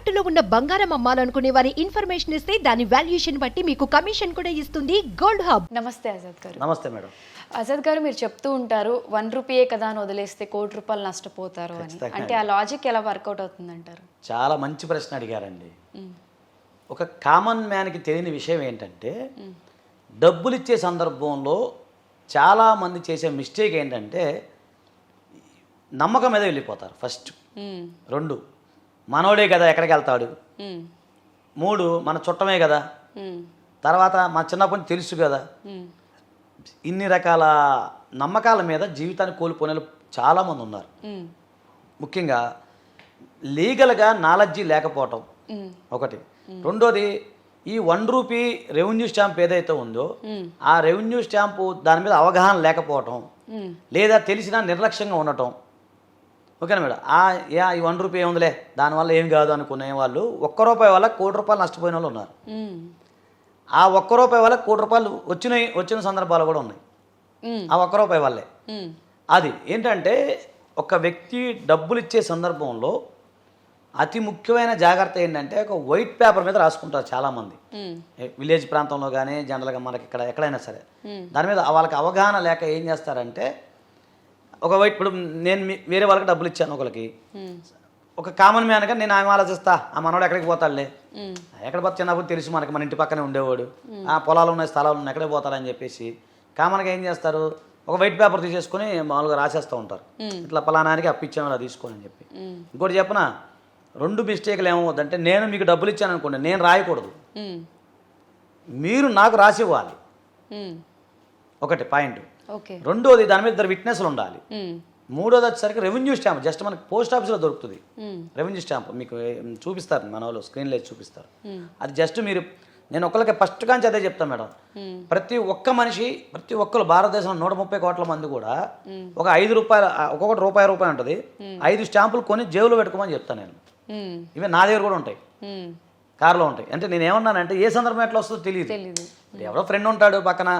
తాకట్టులో ఉన్న బంగారం అమ్మాలనుకునే వారి ఇన్ఫర్మేషన్ ఇస్తే దాని వాల్యుయేషన్ బట్టి మీకు కమిషన్ కూడా ఇస్తుంది గోల్డ్ హబ్. నమస్తే ఆజాద్ గారు. నమస్తే మేడం. ఆజాద్ గారు మీరు చెప్తూ ఉంటారు వన్ రూపీయే కదా అని వదిలేస్తే కోటి రూపాయలు నష్టపోతారు అని. అంటే ఆ లాజిక్ ఎలా వర్కౌట్ అవుతుంది అంటారు చాలా మంచి ప్రశ్న అడిగారండి. ఒక కామన్ మ్యాన్కి తెలియని విషయం ఏంటంటే డబ్బులు ఇచ్చే సందర్భంలో చాలామంది చేసే మిస్టేక్ ఏంటంటే నమ్మకం మీద వెళ్ళిపోతారు. ఫస్ట్ రెండు మనోడే కదా ఎక్కడికి వెళ్తాడు? మూడు మన చుట్టమే కదా? తర్వాత మన చిన్నప్పటి తెలుసు కదా? ఇన్ని రకాల నమ్మకాల మీద జీవితాన్ని కోల్పోయిన వాళ్ళు చాలామంది ఉన్నారు. ముఖ్యంగా లీగల్గా నాలెడ్జి లేకపోవటం ఒకటి. రెండోది ఈ వన్ రూపీ రెవెన్యూ స్టాంప్ ఏదైతే ఉందో ఆ రెవెన్యూ స్టాంపు దాని మీద అవగాహన లేకపోవటం లేదా తెలిసినా నిర్లక్ష్యంగా ఉండటం ఓకేనా మేడం? ఆ యా ఈ వన్ రూపీ ఏముందిలే. దానివల్ల ఏం కాదు అనుకునే వాళ్ళు ఒక్క రూపాయి వల్ల కోటి రూపాయలు నష్టపోయిన వాళ్ళు ఉన్నారు. ఆ ఒక్క రూపాయి వల్ల కోటి రూపాయలు వచ్చిన వచ్చిన సందర్భాలు కూడా ఉన్నాయి. ఆ ఒక్క రూపాయి వల్లే. అది ఏంటంటే ఒక వ్యక్తి డబ్బులు ఇచ్చే సందర్భంలో అతి ముఖ్యమైన జాగ్రత్త ఏంటంటే ఒక వైట్ పేపర్ మీద రాసుకుంటారు చాలామంది. విలేజ్ ప్రాంతంలో కానీ జనరల్గా మనకి ఇక్కడ ఎక్కడైనా సరే. దాని మీద వాళ్ళకి అవగాహన లేక ఏం చేస్తారంటే ఒక వైట్ ఇప్పుడు నేను మీ- వేరే వాళ్ళకి డబ్బులు ఇచ్చాను ఒకరికి ఒక కామన్ మ్యాన్గా నేను ఆమె ఆలోచిస్తా. ఆ మనవాడు ఎక్కడికి పోతాడులే? ఎక్కడ పోతే చిన్నప్పుడు తెలుసు మనకి మన ఇంటి పక్కనే ఉండేవాడు. ఆ పొలాలు ఉన్నాయి స్థలాలు ఉన్నాయి ఎక్కడికి పోతాడని చెప్పేసి. కామన్గా ఏం చేస్తారు? ఒక వైట్ పేపర్ తీసేసుకొని మామూలుగా రాసేస్తూ ఉంటారు. ఇట్లా పలానానికి అప్పిచ్చాను అలా తీసుకోని అని చెప్పి. ఇంకోటి చెప్పనా? రెండు మిస్టేక్లు ఏమవుతుందంటే నేను మీకు డబ్బులు ఇచ్చాను అనుకోండి నేను రాయకూడదు. మీరు నాకు రాసి ఇవ్వాలి. ఒకటి పాయింట్ రెండోది దాని మీద ఇద్దరు విట్నెస్లు ఉండాలి. మూడోది వచ్చేసరికి రెవెన్యూ స్టాంప్ జస్ట్ మనకి పోస్ట్ ఆఫీస్లో దొరుకుతుంది. రెవెన్యూ స్టాంప్ మీకు చూపిస్తారు మన వాళ్ళు స్క్రీన్లో చూపిస్తారు. అది జస్ట్ మీరు నేను ఒకరికి ఫస్ట్ కాంచి అదే చెప్తాను మేడం. ప్రతి ఒక్క మనిషి ప్రతి ఒక్కరు భారతదేశంలో నూట ముప్పై కోట్ల మంది కూడా ఒక ఐదు రూపాయల ఒక్కొక్కటి రూపాయి రూపాయి ఉంటుంది. ఐదు స్టాంపులు కొని జేబులో పెట్టుకోమని చెప్తాను నేను. ఇవి నా దగ్గర కూడా ఉంటాయి. కారులో ఉంటాయి. అంటే నేను ఏమన్నానంటే ఏ సందర్భం ఎట్లా వస్తుందో తెలియదు ఎవరో ఫ్రెండ్ ఉంటాడు పక్కన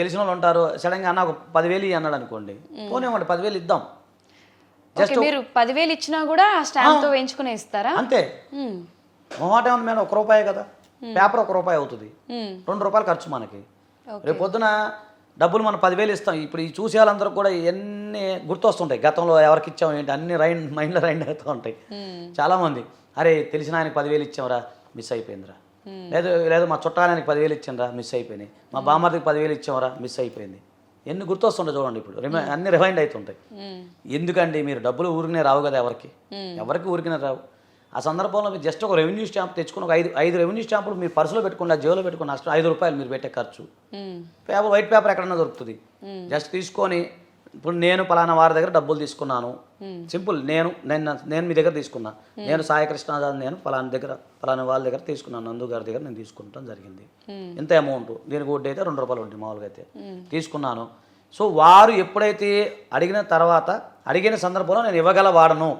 తెలిసిన వాళ్ళు ఉంటారు సడన్గా అన్న ఒక పదివేలు అన్నాడు అనుకోండి. పోనేవ్వండి పదివేలు ఇద్దాం. ఓకే మీరు పదివేలు ఇచ్చినా కూడా ఆ స్టాంప్తో వేయించుకునే ఇస్తారా? అంతే. మొహాట ఏమన్నా మేడం ఒక రూపాయి కదా. పేపర్ ఒక రూపాయి అవుతుంది. రెండు రూపాయలు ఖర్చు మనకి. రేపు పొద్దున డబ్బులు మనం పదివేలు ఇస్తాం. ఇప్పుడు ఈ చూసే వాళ్ళందరూ కూడా ఇవన్నీ గుర్తొస్తుంటాయి. గతంలో ఎవరికి ఇచ్చాం ఏంటి అన్ని రైండ్ మైండ్లో రైండ్ అవుతూ ఉంటాయి. చాలామంది అరే తెలిసిన ఆయనకి పదివేలు ఇచ్చాంరా. మిస్ అయిపోయిందిరా. లేదు లేదు మా చుట్టాలకి పదివేలు ఇచ్చాంరా మిస్ అయిపోయినాయి. మా బామ్మర్దికి పదివేలు ఇచ్చాంరా మిస్ అయిపోయింది. ఎన్ని గుర్తొస్తుంటాయి చూడండి ఇప్పుడు. అన్ని రిమైండ్ అవుతుంటాయి ఎందుకండి మీరు డబ్బులు ఊరికనే రావు కదా ఎవరికి? ఎవరికి ఊరికనే రావు? ఆ సందర్భంలో మీరు జస్ట్ ఒక రెవెన్యూ స్టాంప్ తెచ్చుకుని ఒక ఐదు ఐదు రెవెన్యూ స్టాంపులు మీరు పర్సులో పెట్టుకున్న జేబులో పెట్టుకున్న ఐదు రూపాయలు మీరు పెట్టే ఖర్చు. పేపర్ వైట్ పేపర్ ఎక్కడన్నా దొరుకుతుంది. జస్ట్ తీసుకొని ఇప్పుడు నేను పలానా వారి దగ్గర డబ్బులు తీసుకున్నాను. సింపుల్ నేను నేను నేను మీ దగ్గర తీసుకున్నా. నేను సాయి కృష్ణాదాస్ నేను పలానా దగ్గర పలానా వాళ్ళ దగ్గర తీసుకున్నాను నందు గారి దగ్గర నేను తీసుకుంటాం జరిగింది. ఇంత అమౌంట్ దీనికి వడ్డీ అయితే రెండు రూపాయలు ఉంటుంది మామూలుగా అయితే. తీసుకున్నాను. సో వారు ఎప్పుడైతే అడిగిన తర్వాత అడిగిన సందర్భంలో నేను ఇవ్వగల వాడను.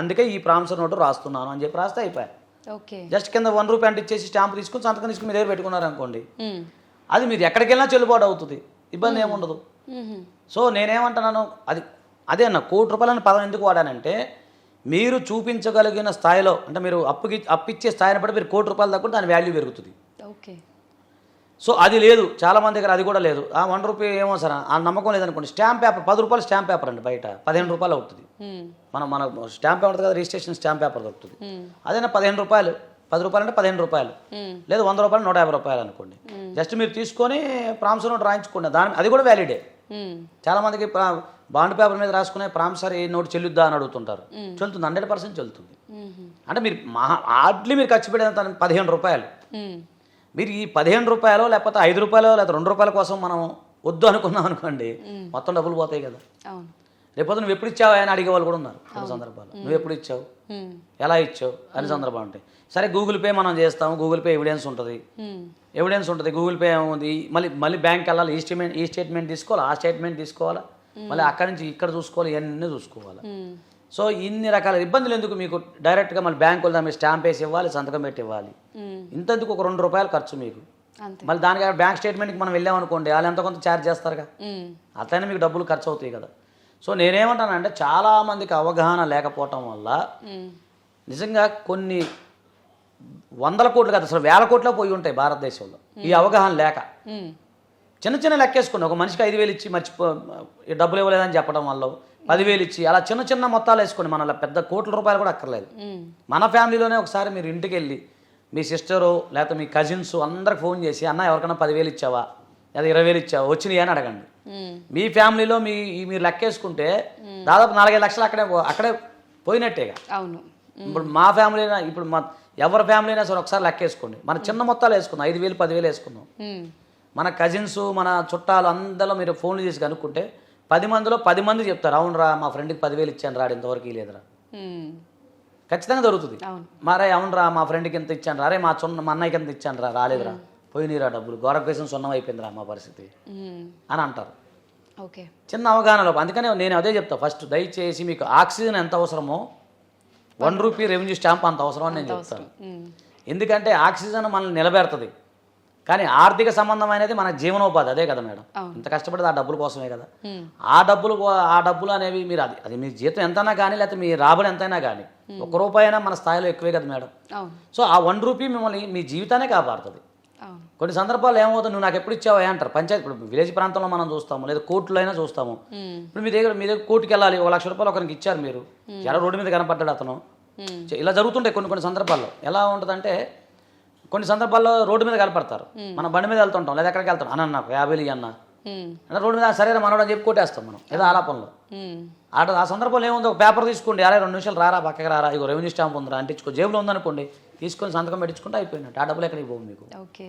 అందుకే ఈ ప్రాంస నోటు రాస్తున్నాను అని చెప్పి రాస్తే అయిపోయా. ఓకే. జస్ట్ కింద వన్ రూపీ అంటే ఇచ్చేసి స్టాంప్ తీసుకుని సంతకం తీసుకుని మీ దగ్గర పెట్టుకున్నారు అనుకోండి. అది మీరు ఎక్కడికి వెళ్ళినా చెల్లుబాటు అవుతుంది. ఇబ్బంది ఏముండదు. సో నేనేమంటున్నాను? అది అదే అన్న కోటి రూపాయలని పదం ఎందుకు వాడానంటే మీరు చూపించగలిగిన స్థాయిలో అంటే మీరు అప్పుకి అప్పిచ్చే స్థాయిని బట్టి మీరు కోటి రూపాయలు తక్కువ దాని వాల్యూ పెరుగుతుంది. ఓకే. సో అది లేదు చాలా మంది దగ్గర అది కూడా లేదు. ఆ వన్ రూపీ ఏమో సార్ ఆ నమ్మకం లేదనుకోండి స్టాంప్ పేపర్ పది రూపాయలు స్టాంప్ పేపర్ అండి బయట పదిహేను రూపాయలు అవుతుంది. మనం మన స్టాంప్ పేపర్ కదా రిజిస్ట్రేషన్ స్టాంప్ పేపర్ దొరుకుతుంది. అదేనా పదిహేను రూపాయలు పది రూపాయలు అంటే పదిహేను రూపాయలు. లేదు వంద రూపాయలు నూట యాభై రూపాయలు అనుకోండి. జస్ట్ మీరు తీసుకొని ప్రామ్స్ నోట్ రాయించుకోండి దాని అది కూడా వ్యాలిడే మ్మ్. చాలా మందికి ప్రా- బాండ్ పేపర్ మీద రాసుకునే ప్రామిసరీ నోట్ చెల్లుద్దా అని అడుగుతుంటారు. చెల్లుతుంది హండ్రెడ్ పర్సెంట్ చెల్లుతుంది. మ్మ్. అంటే మీరు మహా హార్డ్లీ మీరు ఖర్చు పెట్టేంత పదిహేను రూపాయలు. మీరు ఈ పదిహేను రూపాయలు లేకపోతే ఐదు రూపాయలు లేకపోతే రెండు రూపాయల కోసం మనం వద్దు అనుకున్నాం అనుకోండి మొత్తం డబ్బులు పోతాయి కదా. రేపు నువ్వు ఎప్పుడు ఇచ్చావు అని అడిగే వాళ్ళు కూడా ఉన్నారు కొన్ని సందర్భాలు నువ్వు ఎప్పుడు ఇచ్చావు. ఎలా ఇచ్చావు? అని సందర్భాలు ఉంటాయి. సరే గూగుల్ పే మనం చేస్తాము. గూగుల్ పే ఎవిడెన్స్ ఉంటుంది. ఎవిడెన్స్ ఉంటుంది. గూగుల్ పే ఏముంది? మళ్ళీ మళ్ళీ బ్యాంక్ వెళ్ళాలి. ఈ స్టేట్మెంట్ ఈ స్టేట్మెంట్ తీసుకోవాలి? ఆ స్టేట్మెంట్ తీసుకోవాలా? మళ్ళీ అక్కడి నుంచి ఇక్కడ చూసుకోవాలి. ఇవన్నీ చూసుకోవాలి. సో ఇన్ని రకాల ఇబ్బందులు ఎందుకు మీకు? డైరెక్ట్గా మళ్ళీ బ్యాంకులు దాని స్టాంప్ వేసి ఇవ్వాలి సంతకం పెట్టి ఇవ్వాలి. ఇంతెందుకు ఒక రెండు రూపాయలు ఖర్చు మీకు. మళ్ళీ దానికి బ్యాంక్ స్టేట్మెంట్కి మనం వెళ్ళామనుకోండి వాళ్ళు ఎంత కొంత ఛార్జ్ చేస్తారుగా. అట్లనే మీకు డబ్బులు ఖర్చు అవుతాయి కదా. సో నేనేమంటానంటే చాలామందికి అవగాహన లేకపోవటం వల్ల. నిజంగా కొన్ని వందల కోట్లు కాదు అసలు వేల కోట్లో పోయి ఉంటాయి భారతదేశంలో. ఈ అవగాహన లేక. చిన్న చిన్న లెక్కేసుకుని ఒక మనిషికి ఐదు వేలు ఇచ్చి మర్చిపో డబ్బులు ఇవ్వలేదని చెప్పడం వల్ల పదివేలు ఇచ్చి అలా చిన్న చిన్న మొత్తాలు వేసుకోండి మన పెద్ద కోట్ల రూపాయలు కూడా అక్కర్లేదు. మన ఫ్యామిలీలోనే ఒకసారి మీరు ఇంటికి వెళ్ళి మీ సిస్టరు లేకపోతే మీ కజిన్స్ అందరికి ఫోన్ చేసి అన్న ఎవరికైనా పదివేలు ఇచ్చావా? లేదా ఇరవై వేలు ఇచ్చావా? వచ్చినాయి? అని అడగండి. మీ ఫ్యామిలీలో మీ మీరు లెక్కేసుకుంటే దాదాపు నాలుగైదు లక్షలు అక్కడే అక్కడే పోయినట్టేగా. అవును. ఇప్పుడు మా ఫ్యామిలీ అయినా ఇప్పుడు మా ఎవరి ఫ్యామిలీ అయినా సరే ఒకసారి లెక్కేసుకోండి. మన చిన్న మొత్తాలు వేసుకుందాం. ఐదు వేలు పదివేలు వేసుకుందాం. మన కజిన్స్ మన చుట్టాలు అందరిలో మీరు ఫోన్లు చేసి కనుక్కుంటే పది మందిలో పది మంది చెప్తారు. అవునరా మా ఫ్రెండ్కి పదివేలు ఇచ్చాను రాడు ఇంతవరకు లేదురా. ఖచ్చితంగా దొరుకుతుంది. అవును. మరే అవునరా మా ఫ్రెండ్కి ఎంత ఇచ్చాను రా అరే మా చున్న మా అన్నయ్యకి ఎంత ఇచ్చాను రా రాలేదురా పోయినరా డబ్బులు. గౌరవకేసం సున్నం అయిపోయిందిరా మా పరిస్థితి. అని అంటారు. ఓకే. చిన్న అవగాహన లోపం అందుకనే నేను అదే చెప్తా. ఫస్ట్ దయచేసి మీకు ఆక్సిజన్ ఎంత అవసరమో వన్ రూపీ రెవెన్యూ స్టాంప్ అంత అవసరం అని నేను చెప్తాను. ఎందుకంటే ఆక్సిజన్ మనల్ని నిలబెడుతుంది. కానీ ఆర్థిక సంబంధమైనది మన జీవనోపాధి. అదే కదా మేడం. ఇంత కష్టపడేది ఆ డబ్బుల కోసమే కదా. ఆ డబ్బులు ఆ డబ్బులు అనేవి మీరు అది అది మీ జీతం ఎంతైనా కానీ లేకపోతే మీ రాబడి ఎంతైనా కానీ ఒక రూపాయి అయినా మన స్థాయిలో ఎక్కువే కదా మేడం. సో ఆ వన్ రూపీ మిమ్మల్ని మీ జీవితాన్ని కాపాడుతుంది. కొన్ని సందర్భాలు ఏమవుతుంది? నువ్వు నాకు ఎప్పుడు ఇచ్చావా అంటారు. పంచాయతీ ఇప్పుడు విలేజ్ ప్రాంతంలో మనం చూస్తాము లేదా కోర్టులో అయినా చూస్తాము ఇప్పుడు మీ దగ్గర మీ దగ్గర కోర్టుకి వెళ్ళాలి ఒక లక్ష రూపాయలు ఒకరికి ఇచ్చారు మీరు. ఎలా రోడ్డు మీద కనపడ్డాడు అతను? ఇలా జరుగుతుంటాయి కొన్ని కొన్ని సందర్భాల్లో. ఎలా ఉంటుందంటే కొన్ని సందర్భాల్లో రోడ్డు మీద కనపడతారు. మనం బండి మీద వెళ్తుంటాం లేదా ఎక్కడికి వెళ్తాం? అన్న నాకు యాభై ఇయ్యి అన్న. అంటే రోడ్డు మీద సరే మనోడు అని చెప్పి కొట్టేస్తాం మనం ఏదో ఆట ఆ సందర్భంలో ఏముంది? ఒక పేపర్ తీసుకోండి అరే రెండు నిమిషాలు రారా పక్కకి రారా ఇగో రెవెన్యూ స్టాంప్ ఉందిరా అంటించుకో జేబులో ఉందనుకోండి. తీసుకొని సంతకం పెట్టించుకుంటే అయిపోయినట్టు. ఆ డబ్బులు ఎక్కడికి పోవు మీకు. ఓకే.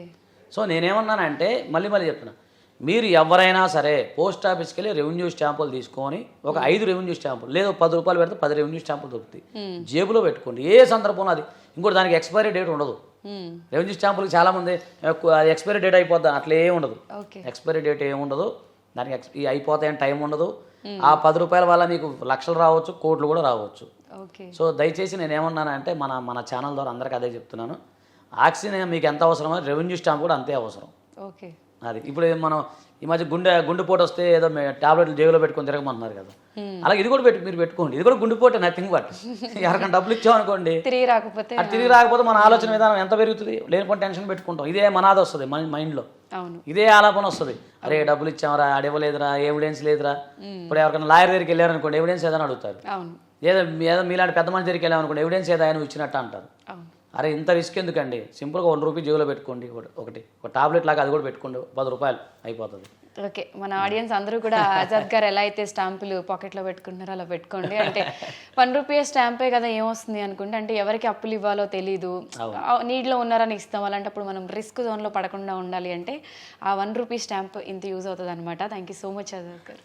సో నేనేమన్నానంటే మళ్ళీ మళ్ళీ చెప్తున్నా. మీరు ఎవరైనా సరే పోస్ట్ ఆఫీస్కి వెళ్ళి రెవెన్యూ స్టాంపులు తీసుకొని ఒక ఐదు రెవెన్యూ స్టాంపులు లేదా పది రూపాయలు పెడితే పది రెవెన్యూ స్టాంపులు దొరుకుతాయి. జేబులో పెట్టుకోండి. ఏ సందర్భంలో అది. ఇంకోటి దానికి ఎక్స్పైరీ డేట్ ఉండదు. ఉమ్, రెవెన్యూ స్టాంపులకు చాలామంది ఎక్స్పైరీ డేట్ అయిపోద్ది అట్లా ఏం ఉండదు ఎక్స్పైరీ డేట్ ఏమి ఉండదు. దానికి ఎక్స్ అయిపోతాయని టైం ఉండదు. ఆ పది రూపాయల వల్ల మీకు లక్షలు రావచ్చు కోట్లు కూడా రావచ్చు. సో దయచేసి నేను ఏమన్నానంటే మన మన ఛానల్ ద్వారా అందరికీ అదే చెప్తున్నాను. ఆక్సిజన్ మీకు ఎంత అవసరమో రెవెన్యూ స్టాంప్ కూడా అంతే అవసరం. ఓకే. అది ఇప్పుడు మనం ఈ మధ్య గుండె గుండెపోటు వస్తే ఏదో టాబ్లెట్లు జేబులో పెట్టుకొని తిరగమంటున్నారు కదా. అలాగే ఇది కూడా పెట్టు మీరు పెట్టుకోండి. ఇది కూడా గుండెపోటే నథింగ్ బట్ ఎవరికైనా డబ్బులు ఇచ్చామనుకోండి తిరిగి రాకపోతే అది తిరిగి రాకపోతే మన ఆలోచన విధానం ఎంత పెరుగుతుంది? లేనిపోతే టెన్షన్ పెట్టుకుంటాం. ఇదే మనాది వస్తుంది మన మైండ్లో అవును. ఇదే ఆలాపన వస్తుంది. అరే డబ్బులు ఇచ్చామరా ఆడివ్వలేదురా ఎవిడెన్స్ లేదురా. ఇప్పుడు ఎవరికైనా లాయర్ దగ్గరికి వెళ్ళారనుకోండి ఎవిడెన్స్ ఏదని అడుగుతారు. ఏదో ఏదో మీలాంటి పెద్ద మనిషి దగ్గరికి వెళ్ళామనుకోండి ఎవిడెన్స్ ఏదో ఆయన ఇచ్చినట్టు అంటారు. అరే ఇంత రిస్క్ ఎందుకండి? సింపుల్గా వన్ రూపీ జేబులో పెట్టుకోండి ఒకటి. ఒక టాబ్లెట్ లాగా అది కూడా పెట్టుకోండి పది రూపాయలు అయిపోతుంది. ఓకే మన ఆడియన్స్ అందరూ కూడా ఆజాద్ గారు ఎలా అయితే స్టాంపులు పాకెట్లో పెట్టుకుంటున్నారో అలా పెట్టుకోండి. అంటే వన్ రూపీ స్టాంపే కదా ఏమొస్తుంది అనుకుంటే అంటే ఎవరికి అప్పులు ఇవ్వాలో తెలీదు. నీడ్లో ఉన్నారని ఇస్తాం. అలాంటప్పుడు మనం రిస్క్ జోన్లో పడకుండా ఉండాలి అంటే ఆ వన్ రూపీ స్టాంప్ ఇంత యూజ్ అవుతుంది అనమాట thank you so much Azad garu.